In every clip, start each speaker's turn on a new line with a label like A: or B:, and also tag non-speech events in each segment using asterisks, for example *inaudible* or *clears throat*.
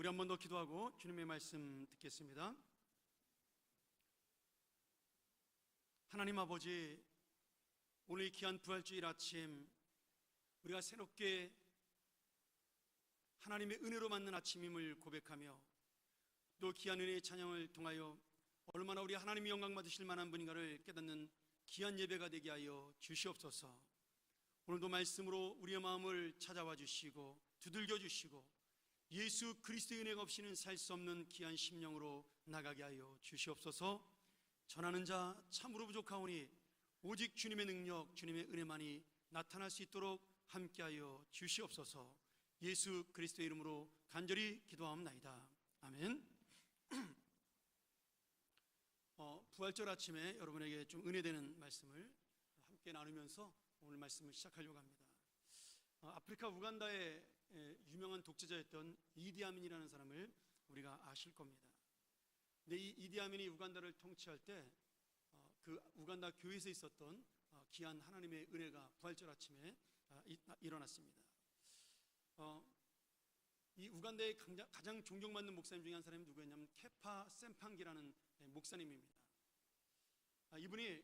A: 우리 한 번 더 기도하고 주님의 말씀 듣겠습니다. 하나님 아버지, 오늘 이 귀한 부활주일 아침 우리가 새롭게 하나님의 은혜로 맞는 아침임을 고백하며 또 귀한 은혜의 찬양을 통하여 얼마나 우리 하나님이 영광 받으실 만한 분인가를 깨닫는 귀한 예배가 되게 하여 주시옵소서. 오늘도 말씀으로 우리의 마음을 찾아와 주시고 두들겨 주시고 예수 그리스도의 은혜가 없이는 살 수 없는 귀한 심령으로 나가게 하여 주시옵소서. 전하는 자 참으로 부족하오니 오직 주님의 능력, 주님의 은혜만이 나타날 수 있도록 함께하여 주시옵소서. 예수 그리스도의 이름으로 간절히 기도하옵나이다. 아멘. *clears throat* 어, 부활절 아침에 여러분에게 좀 은혜되는 말씀을 함께 나누면서 오늘 말씀을 시작하려고 합니다. 어, 아프리카 우간다의 에, 유명한 독재자였던 이디아민이라는 사람을 우리가 아실 겁니다. 근데 이 이디아민이 우간다를 통치할 때 어, 그 우간다 교회에서 있었던 어, 귀한 하나님의 은혜가 부활절 아침에 아, 이- 아, 일어났습니다. 어, 이 우간다의 가장 존경받는 목사님 중에 한 사람이 누구였냐면 케파 셈팡기라는 예, 목사님입니다. 아, 이분이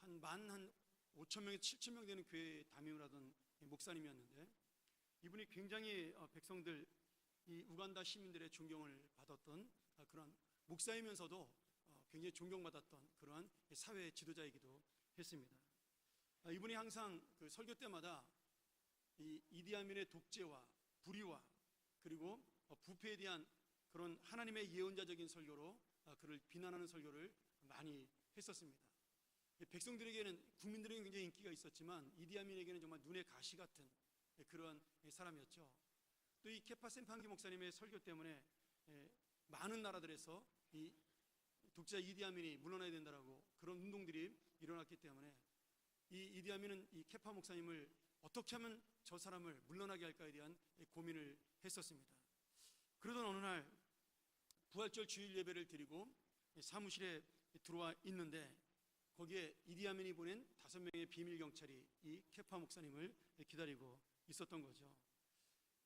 A: 한 만한 5천 명에서 7천 명 되는 교회에 담임을 하던 목사님이었는데 이분이 굉장히 어, 백성들 이 우간다 시민들의 존경을 받았던 아, 그런 목사이면서도 어, 굉장히 존경받았던 그러한 사회 지도자이기도 했습니다. 아, 이분이 항상 그 설교 때마다 이 이디아민의 독재와 불의와 그리고 어, 부패에 대한 그런 하나님의 예언자적인 설교로 어, 그를 비난하는 설교를 많이 했었습니다. 이 백성들에게는 국민들에게 굉장히 인기가 있었지만 이디아민에게는 정말 눈의 가시 같은 그런 사람이었죠. 또 이 케파 셈판기 목사님의 설교 때문에 예, 많은 나라들에서 이 독자 이디아민이 물러나야 된다라고 그런 운동들이 일어났기 때문에 이 이디아민은 이 케파 목사님을 어떻게 하면 저 사람을 물러나게 할까에 대한 고민을 했었습니다. 그러던 어느 날 부활절 주일 예배를 드리고 사무실에 들어와 있는데 거기에 이디아민이 보낸 다섯 명의 비밀 경찰이 이 케파 목사님을 기다리고 있었던 거죠.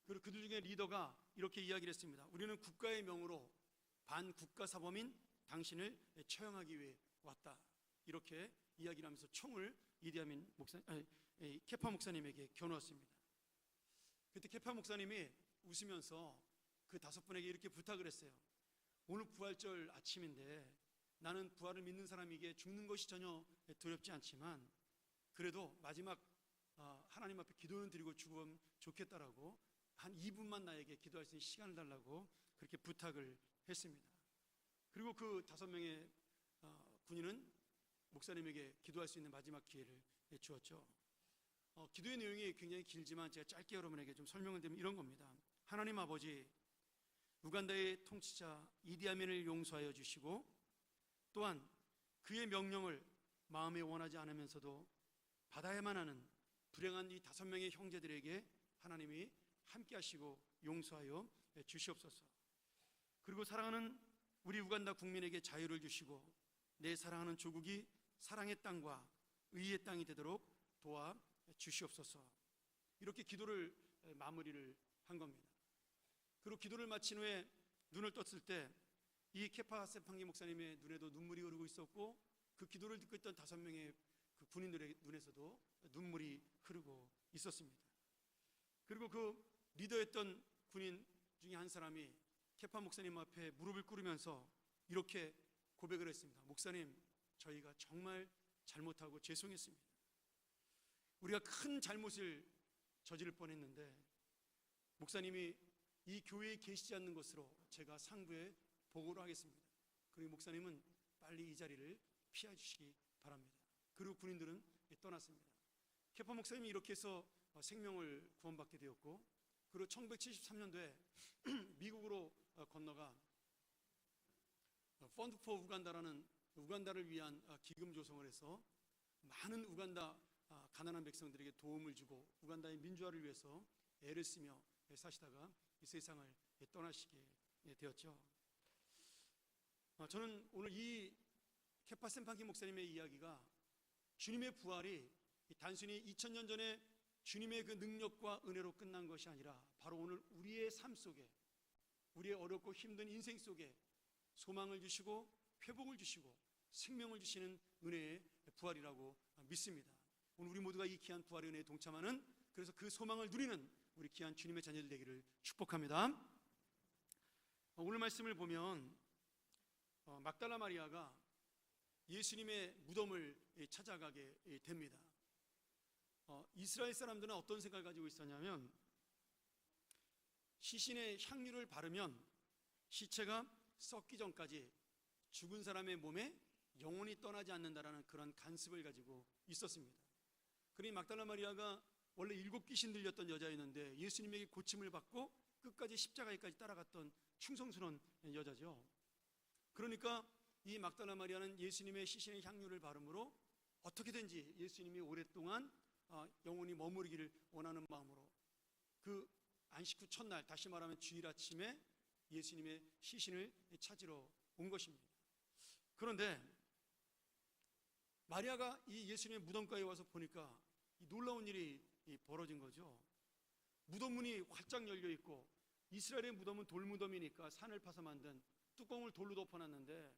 A: 그리고 그들 중에 리더가 이렇게 이야기를 했습니다. 우리는 국가의 명으로 반국가 사범인 당신을 처형하기 위해 왔다. 이렇게 이야기를 하면서 총을 이디아민 목사, 아니, 이 케파 목사님에게 겨누었습니다. 그때 케파 목사님이 웃으면서 그 다섯 분에게 이렇게 부탁을 했어요. 오늘 부활절 아침인데 나는 부활을 믿는 사람에게 죽는 것이 전혀 두렵지 않지만 그래도 마지막 어, 하나님 앞에 기도는 드리고 죽으면 좋겠다라고 한 2분만 나에게 기도할 수 있는 시간을 달라고 그렇게 부탁을 했습니다. 그리고 그 다섯 명의 어, 군인은 목사님에게 기도할 수 있는 마지막 기회를 주었죠. 어, 기도의 내용이 굉장히 길지만 제가 짧게 여러분에게 좀 설명을 드리면 이런 겁니다. 하나님 아버지, 우간다의 통치자 이디아민을 용서하여 주시고 또한 그의 명령을 마음에 원하지 않으면서도 받아야만 하는 불행한 이 다섯 명의 형제들에게 하나님이 함께 하시고 용서하여 주시옵소서. 그리고 사랑하는 우리 우간다 국민에게 자유를 주시고 내 사랑하는 조국이 사랑의 땅과 의의 땅이 되도록 도와 주시옵소서. 이렇게 기도를 마무리를 한 겁니다. 그리고 기도를 마친 후에 눈을 떴을 때 이 케파 세팡기 목사님의 눈에도 눈물이 흐르고 있었고 그 기도를 듣고 있던 다섯 명의 그 군인들의 눈에서도 눈물이 흐르고 있었습니다. 그리고 그 리더였던 군인 중에 한 사람이 케파 목사님 앞에 무릎을 꿇으면서 이렇게 고백을 했습니다. 목사님, 저희가 정말 잘못하고 죄송했습니다. 우리가 큰 잘못을 저지를 뻔했는데 목사님이 이 교회에 계시지 않는 것으로 제가 상부에 보고를 하겠습니다. 그리고 목사님은 빨리 이 자리를 피해 주시기 바랍니다. 그리고 군인들은 떠났습니다. 케파 목사님이 이렇게 해서 생명을 구원받게 되었고 그리고 1973년도에 *clears throat* 미국으로 건너가 펀드 포 우간다라는 우간다를 위한 기금 조성을 해서 많은 우간다 아, 가난한 백성들에게 도움을 주고 우간다의 민주화를 위해서 애를 쓰며 사시다가 이 세상을 떠나시게 되었죠. 아, 저는 오늘 이 케파 셈판기 목사님의 이야기가 주님의 부활이 단순히 2000년 전에 주님의 그 능력과 은혜로 끝난 것이 아니라 바로 오늘 우리의 삶 속에 우리의 어렵고 힘든 인생 속에 소망을 주시고 회복을 주시고 생명을 주시는 은혜의 부활이라고 믿습니다. 오늘 우리 모두가 이 귀한 부활의 은혜에 동참하는 그래서 그 소망을 누리는 우리 귀한 주님의 자녀들 되기를 축복합니다. 어, 오늘 말씀을 보면 어, 막달라 마리아가 예수님의 무덤을 예, 찾아가게 예, 됩니다. 어, 이스라엘 사람들은 어떤 생각을 가지고 있었냐면 시신의 향유를 바르면 시체가 썩기 전까지 죽은 사람의 몸에 영혼이 떠나지 않는다라는 그런 간습을 가지고 있었습니다. 그러니 막달라 마리아가 원래 일곱 귀신 들렸던 여자였는데 예수님에게 고침을 받고 끝까지 십자가에까지 따라갔던 충성스러운 여자죠. 그러니까 이 막달라 마리아는 예수님의 시신의 향유를 바름으로 어떻게든지 예수님이 오랫동안 어, 영혼이 머무르기를 원하는 마음으로 그 안식 후 첫날 다시 말하면 주일 아침에 예수님의 시신을 찾으러 온 것입니다. 그런데 마리아가 이 예수님의 무덤가에 와서 보니까 놀라운 일이 벌어진 거죠. 무덤 문이 활짝 열려 있고 이스라엘의 무덤은 돌무덤이니까 산을 파서 만든 뚜껑을 돌로 덮어놨는데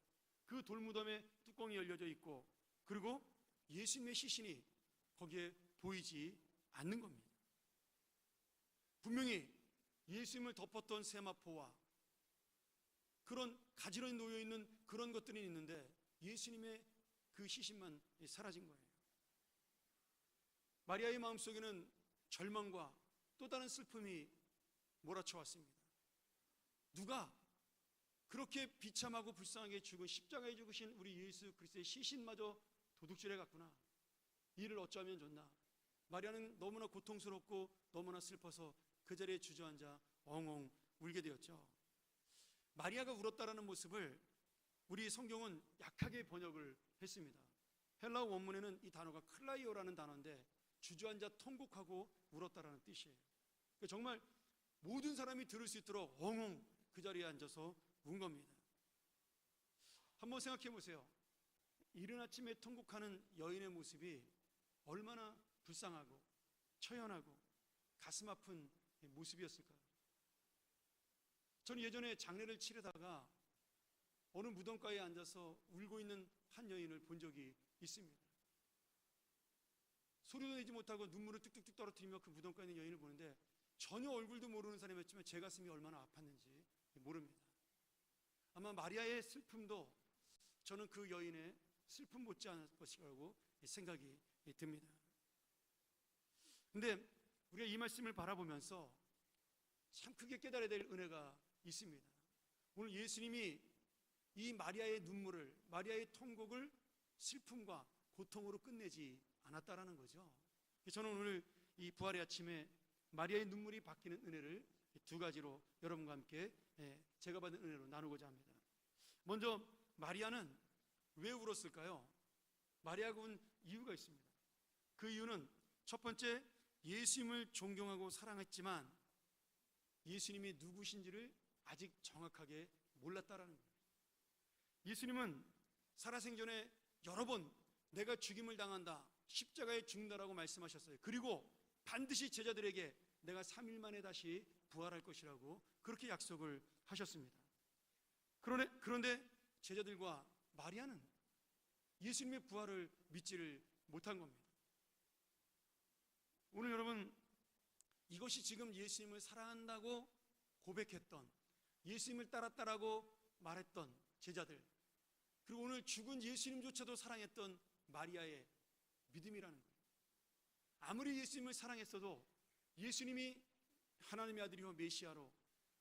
A: 그 돌무덤에 뚜껑이 열려져 있고 그리고 예수님의 시신이 거기에 보이지 않는 겁니다. 분명히 예수님을 덮었던 세마포와 그런 가지런히 놓여 있는 그런 것들이 있는데 예수님의 그 시신만 사라진 거예요. 마리아의 마음속에는 절망과 또 다른 슬픔이 몰아쳐 왔습니다. 누가 그렇게 비참하고 불쌍하게 죽은 십자가에 죽으신 우리 예수 그리스도의 시신마저 도둑질해 갔구나. 이를 어쩌면 좋나. 마리아는 너무나 고통스럽고 너무나 슬퍼서 그 자리에 주저앉아 엉엉 울게 되었죠. 마리아가 울었다라는 모습을 우리 성경은 약하게 번역을 했습니다. 헬라어 원문에는 이 단어가 클라이오라는 단어인데 주저앉아 통곡하고 울었다라는 뜻이에요. 그러니까 정말 모든 사람이 들을 수 있도록 엉엉 그 자리에 앉아서 운 겁니다. 한번 생각해 보세요. 이른 아침에 통곡하는 여인의 모습이 얼마나 불쌍하고 처연하고 가슴 아픈 모습이었을까요? 저는 예전에 장례를 치르다가 어느 무덤가에 앉아서 울고 있는 한 여인을 본 적이 있습니다. 소리도 내지 못하고 눈물을 뚝뚝뚝 떨어뜨리며 그 무덤가에 있는 여인을 보는데 전혀 얼굴도 모르는 사람이었지만 제 가슴이 얼마나 아팠는지 모릅니다. 아마 마리아의 슬픔도 저는 그 여인의 슬픔 못지 않을 것이라고 생각이 듭니다. 근데 우리가 이 말씀을 바라보면서 참 크게 깨달아야 될 은혜가 있습니다. 오늘 예수님이 이 마리아의 눈물을, 마리아의 통곡을 슬픔과 고통으로 끝내지 않았다라는 거죠. 저는 오늘 이 부활의 아침에 마리아의 눈물이 바뀌는 은혜를 두 가지로 여러분과 함께 예, 제가 받은 은혜로 나누고자 합니다. 먼저 마리아는 왜 울었을까요? 마리아가 운 이유가 있습니다. 그 이유는 첫 번째 예수님을 존경하고 사랑했지만 예수님이 누구신지를 아직 정확하게 몰랐다라는 거예요. 예수님은 살아생전에 여러 번 내가 죽임을 당한다. 십자가에 죽는다라고 말씀하셨어요. 그리고 반드시 제자들에게 내가 3일 만에 다시 부활할 것이라고 그렇게 약속을 하셨습니다. 그런데, 그런데 제자들과 마리아는 예수님의 부활을 믿지를 못한 겁니다. 오늘 여러분 이것이 지금 예수님을 사랑한다고 고백했던 예수님을 따랐다라고 말했던 제자들 그리고 오늘 죽은 예수님조차도 사랑했던 마리아의 믿음이라는 거예요. 아무리 예수님을 사랑했어도 예수님이 하나님의 아들이요 메시아로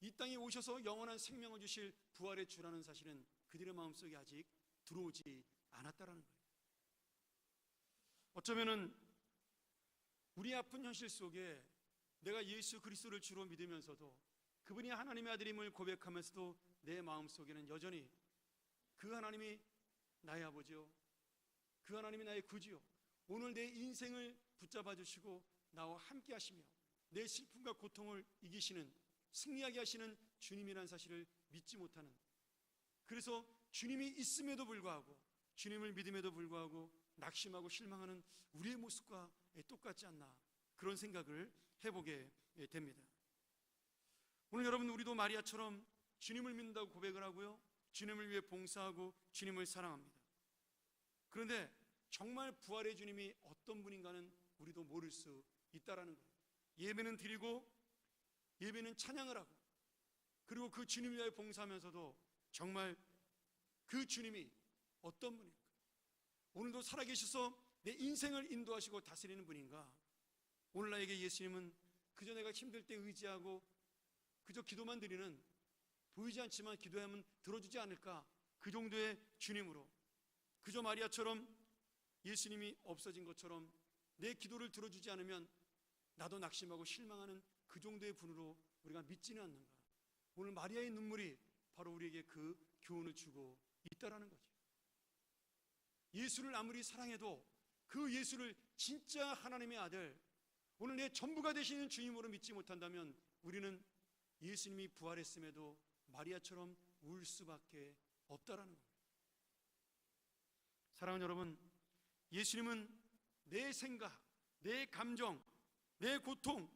A: 이 땅에 오셔서 영원한 생명을 주실 부활의 주라는 사실은 그들의 마음속에 아직 들어오지 않았다라는 거예요. 어쩌면은 우리 아픈 현실 속에 내가 예수 그리스도를 주로 믿으면서도 그분이 하나님의 아들임을 고백하면서도 내 마음 속에는 여전히 그 하나님이 나의 아버지요. 그 하나님이 나의 구주요. 오늘 내 인생을 붙잡아 주시고 나와 함께 하시며 내 슬픔과 고통을 이기시는 승리하게 하시는 주님이라는 사실을 믿지 못하는 그래서 주님이 있음에도 불구하고 주님을 믿음에도 불구하고 낙심하고 실망하는 우리의 모습과 똑같지 않나 그런 생각을 해보게 됩니다. 오늘 여러분 우리도 마리아처럼 주님을 믿는다고 고백을 하고요. 주님을 위해 봉사하고 주님을 사랑합니다. 그런데 정말 부활의 주님이 어떤 분인가는 우리도 모를 수 있다라는 거예요. 예배는 드리고 예배는 찬양을 하고 그리고 그 주님 위하여 봉사하면서도 정말 그 주님이 어떤 분일까? 오늘도 살아계셔서 내 인생을 인도하시고 다스리는 분인가? 오늘 나에게 예수님은 그저 내가 힘들 때 의지하고 그저 기도만 드리는 보이지 않지만 기도하면 들어주지 않을까? 그 정도의 주님으로 그저 마리아처럼 예수님이 없어진 것처럼 내 기도를 들어주지 않으면 나도 낙심하고 실망하는 그 정도의 분으로 우리가 믿지는 않는가? 오늘 마리아의 눈물이 바로 우리에게 그 교훈을 주고 있다라는 거죠. 예수를 아무리 사랑해도 그 예수를 진짜 하나님의 아들, 오늘 내 전부가 되시는 주님으로 믿지 못한다면 우리는 예수님이 부활했음에도 마리아처럼 울 수밖에 없다라는 겁니다. 사랑하는 여러분, 예수님은 내 생각, 내 감정, 내 고통,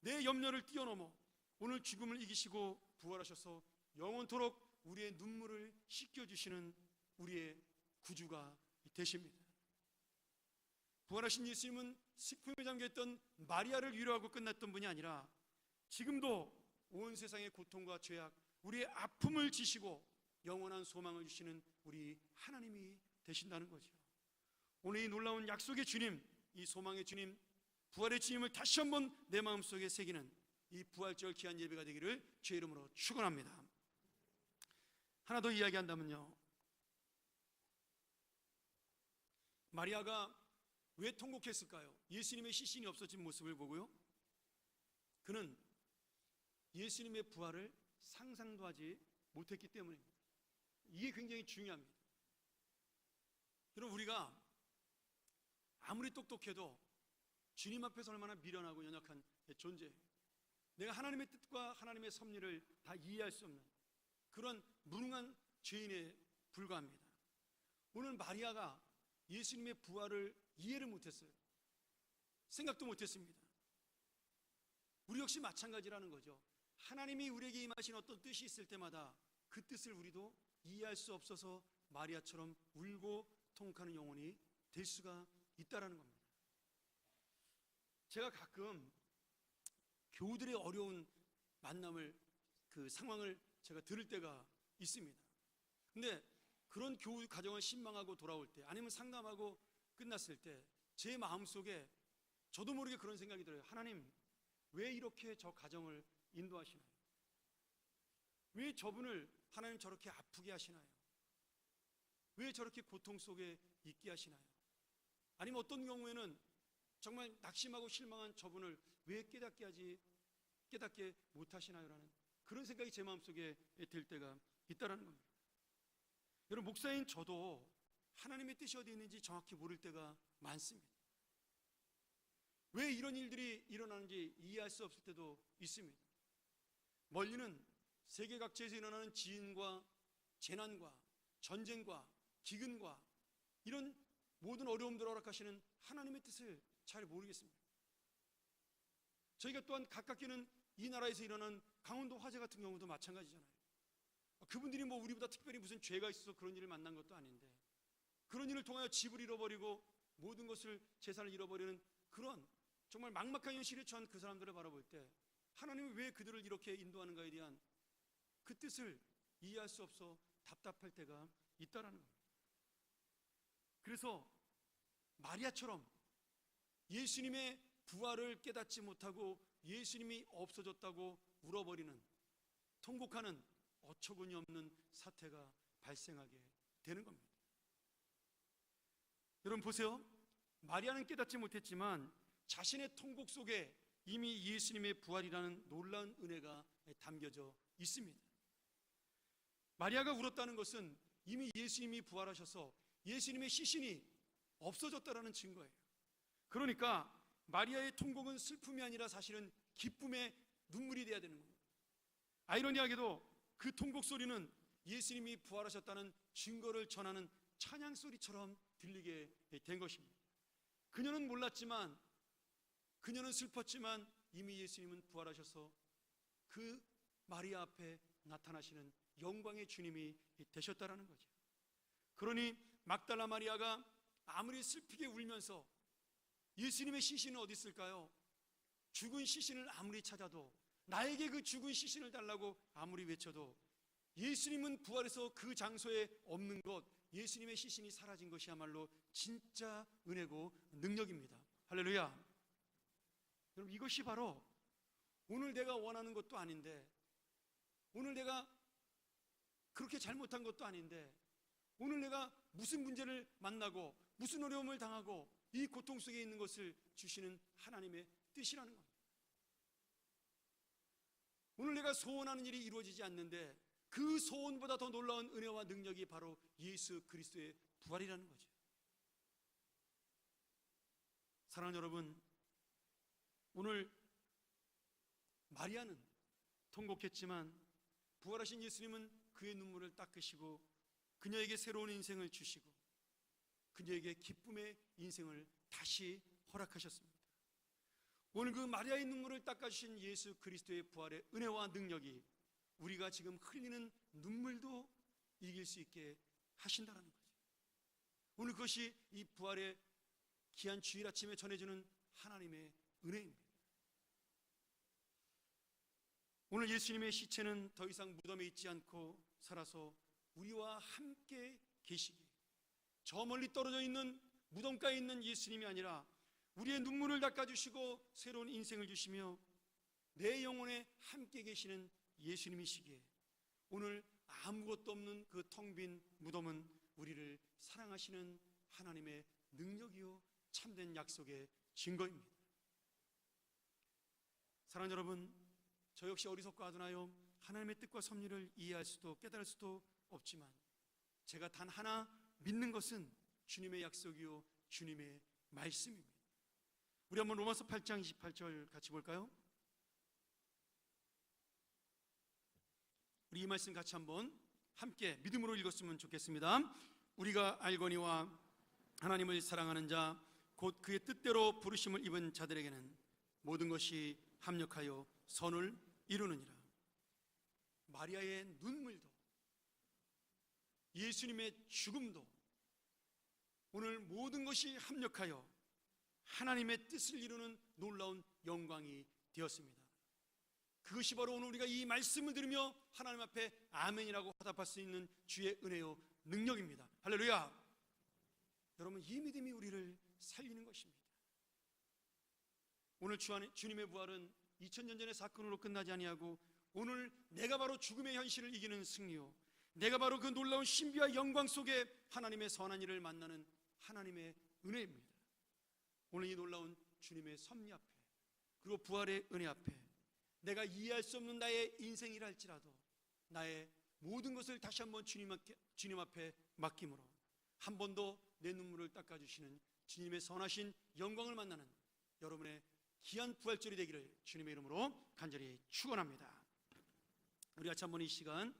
A: 내 염려를 뛰어넘어 오늘 죽음을 이기시고 부활하셔서 영원토록 우리의 눈물을 씻겨주시는 우리의 구주가 되십니다. 부활하신 예수님은 슬픔에 잠겨있던 마리아를 위로하고 끝났던 분이 아니라 지금도 온 세상의 고통과 죄악, 우리의 아픔을 지시고 영원한 소망을 주시는 우리 하나님이 되신다는 거죠. 오늘 이 놀라운 약속의 주님, 이 소망의 주님, 부활의 주님을 다시 한번 내 마음속에 새기는 이 부활절 귀한 예배가 되기를 주의 이름으로 축원합니다. 하나 더 이야기한다면요. 마리아가 왜 통곡했을까요? 예수님의 시신이 없어진 모습을 보고요. 그는 예수님의 부활을 상상도 하지 못했기 때문입니다. 이게 굉장히 중요합니다. 여러분 우리가 아무리 똑똑해도 주님 앞에서 얼마나 미련하고 연약한 존재. 내가 하나님의 뜻과 하나님의 섭리를 다 이해할 수 없는 그런 무능한 죄인에 불과합니다. 오늘 마리아가 예수님의 부활을 이해를 못했어요. 생각도 못했습니다. 우리 역시 마찬가지라는 거죠. 하나님이 우리에게 임하신 어떤 뜻이 있을 때마다 그 뜻을 우리도 이해할 수 없어서 마리아처럼 울고 통곡하는 영혼이 될 수가 있다라는 겁니다. 제가 가끔 교우들의 어려운 만남을 그 상황을 제가 들을 때가 있습니다. 근데 그런 교우 가정을 신망하고 돌아올 때 아니면 상담하고 끝났을 때 제 마음속에 저도 모르게 그런 생각이 들어요. 하나님, 왜 이렇게 저 가정을 인도하시나요? 왜 저분을 하나님 저렇게 아프게 하시나요? 왜 저렇게 고통 속에 있게 하시나요? 아니면 어떤 경우에는 정말 낙심하고 실망한 저분을 왜 깨닫게 하지 깨닫게 못하시나요라는 그런 생각이 제 마음속에 들 때가 있다라는 겁니다. 여러분 목사인 저도 하나님의 뜻이 어디 있는지 정확히 모를 때가 많습니다. 왜 이런 일들이 일어나는지 이해할 수 없을 때도 있습니다. 멀리는 세계 각지에서 일어나는 지인과 재난과 전쟁과 기근과 이런 모든 어려움들을 허락하시는 하나님의 뜻을 잘 모르겠습니다. 저희가 또한 가깝게는 이 나라에서 일어난 강원도 화재 같은 경우도 마찬가지잖아요. 그분들이 뭐 우리보다 특별히 무슨 죄가 있어서 그런 일을 만난 것도 아닌데 그런 일을 통하여 집을 잃어버리고 모든 것을 재산을 잃어버리는 그런 정말 막막한 현실에 처한 그 사람들을 바라볼 때 하나님이 왜 그들을 이렇게 인도하는가에 대한 그 뜻을 이해할 수 없어 답답할 때가 있다라는 겁니다. 그래서 마리아처럼 예수님의 부활을 깨닫지 못하고 예수님이 없어졌다고 울어버리는 통곡하는 어처구니 없는 사태가 발생하게 되는 겁니다. 여러분 보세요. 마리아는 깨닫지 못했지만 자신의 통곡 속에 이미 예수님의 부활이라는 놀라운 은혜가 담겨져 있습니다. 마리아가 울었다는 것은 이미 예수님이 부활하셔서 예수님의 시신이 없어졌다라는 증거예요. 그러니까 마리아의 통곡은 슬픔이 아니라 사실은 기쁨의 눈물이 돼야 되는 겁니다. 아이러니하게도 그 통곡 소리는 예수님이 부활하셨다는 증거를 전하는 찬양 소리처럼 들리게 된 것입니다. 그녀는 몰랐지만 그녀는 슬펐지만 이미 예수님은 부활하셔서 그 마리아 앞에 나타나시는 영광의 주님이 되셨다라는 거죠. 그러니 막달라 마리아가 아무리 슬프게 울면서 예수님의 시신은 어디 있을까요? 죽은 시신을 아무리 찾아도 나에게 그 죽은 시신을 달라고 아무리 외쳐도 예수님은 부활해서 그 장소에 없는 것, 예수님의 시신이 사라진 것이야말로 진짜 은혜고 능력입니다. 할렐루야. 여러분 이것이 바로 오늘 내가 원하는 것도 아닌데 오늘 내가 그렇게 잘못한 것도 아닌데 오늘 내가 무슨 문제를 만나고 무슨 어려움을 당하고 이 고통 속에 있는 것을 주시는 하나님의 뜻이라는 겁니다. 오늘 내가 소원하는 일이 이루어지지 않는데 그 소원보다 더 놀라운 은혜와 능력이 바로 예수 그리스도의 부활이라는 거죠. 사랑하는 여러분, 오늘 마리아는 통곡했지만 부활하신 예수님은 그의 눈물을 닦으시고 그녀에게 새로운 인생을 주시고 그녀에게 기쁨의 인생을 다시 허락하셨습니다. 오늘 그 마리아의 눈물을 닦아주신 예수 그리스도의 부활의 은혜와 능력이 우리가 지금 흘리는 눈물도 이길 수 있게 하신다는 거죠. 오늘 그것이 이 부활의 귀한 주일 아침에 전해주는 하나님의 은혜입니다. 오늘 예수님의 시체는 더 이상 무덤에 있지 않고 살아서 우리와 함께 계시기. 저 멀리 떨어져 있는 무덤가에 있는 예수님이 아니라 우리의 눈물을 닦아주시고 새로운 인생을 주시며 내 영혼에 함께 계시는 예수님이시기에 오늘 아무것도 없는 그 텅 빈 무덤은 우리를 사랑하시는 하나님의 능력이요 참된 약속의 증거입니다. 사랑하는 여러분, 저 역시 어리석고 아드나요 하나님의 뜻과 섭리를 이해할 수도 깨달을 수도 없지만 제가 단 하나 믿는 것은 주님의 약속이요 주님의 말씀입니다. 우리 한번 로마서 8장 28절 같이 볼까요? 우리 이 말씀 같이 한번 함께 믿음으로 읽었으면 좋겠습니다. 우리가 알거니와 하나님을 사랑하는 자 곧 그의 뜻대로 부르심을 입은 자들에게는 모든 것이 합력하여 선을 이루느니라. 마리아의 눈물도 예수님의 죽음도 오늘 모든 것이 합력하여 하나님의 뜻을 이루는 놀라운 영광이 되었습니다. 그것이 바로 오늘 우리가 이 말씀을 들으며 하나님 앞에 아멘이라고 화답할 수 있는 주의 은혜요 능력입니다. 할렐루야. 여러분 이 믿음이 우리를 살리는 것입니다. 오늘 주님의 부활은 2000년 전의 사건으로 끝나지 아니하고 오늘 내가 바로 죽음의 현실을 이기는 승리요. 내가 바로 그 놀라운 신비와 영광 속에 하나님의 선한 일을 만나는 하나님의 은혜입니다. 오늘 이 놀라운 주님의 섭리 앞에 그리고 부활의 은혜 앞에 내가 이해할 수 없는 나의 인생이라 할지라도 나의 모든 것을 다시 한번 주님 앞에, 주님 앞에 맡김으로 한번더내 눈물을 닦아주시는 주님의 선하신 영광을 만나는 여러분의 귀한 부활절이 되기를 주님의 이름으로 간절히 축원합니다. 우리 같이 한번 이 시간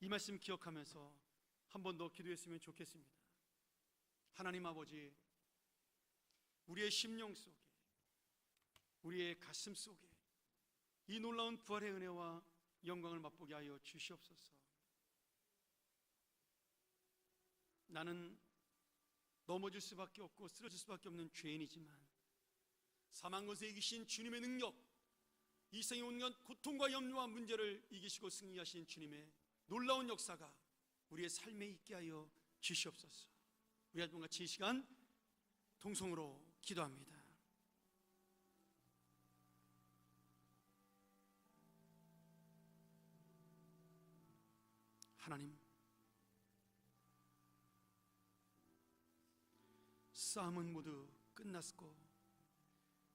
A: 이 말씀 기억하면서 한 번 더 기도했으면 좋겠습니다. 하나님 아버지, 우리의 심령 속에, 우리의 가슴 속에 이 놀라운 부활의 은혜와 영광을 맛보게 하여 주시옵소서. 나는 넘어질 수밖에 없고 쓰러질 수밖에 없는 죄인이지만 사망 것에 이기신 주님의 능력, 이 생에 온갖 고통과 염려와 문제를 이기시고 승리하신 주님의 놀라운 역사가 우리의 삶에 있게 하여 주시옵소서. 우리 아주 같이 이 시간 통성으로 기도합니다. 하나님, 싸움은 모두 끝났고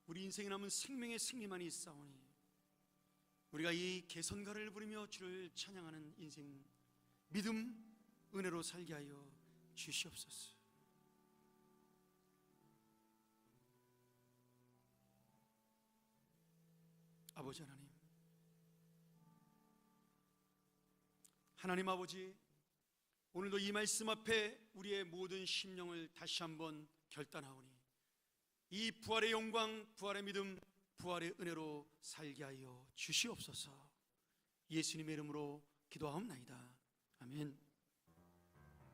A: 우리 인생에 남은 생명의 승리만 있사오니 우리가 이 개선가를 부르며 주를 찬양하는 인생 믿음 은혜로 살게 하여 주시옵소서. 아버지 하나님 하나님 아버지 오늘도 이 말씀 앞에 우리의 모든 심령을 다시 한번 결단하오니 이 부활의 영광, 부활의 믿음, 부활의 은혜로 살게 하여 주시옵소서. 예수님의 이름으로 기도하옵나이다. 아멘.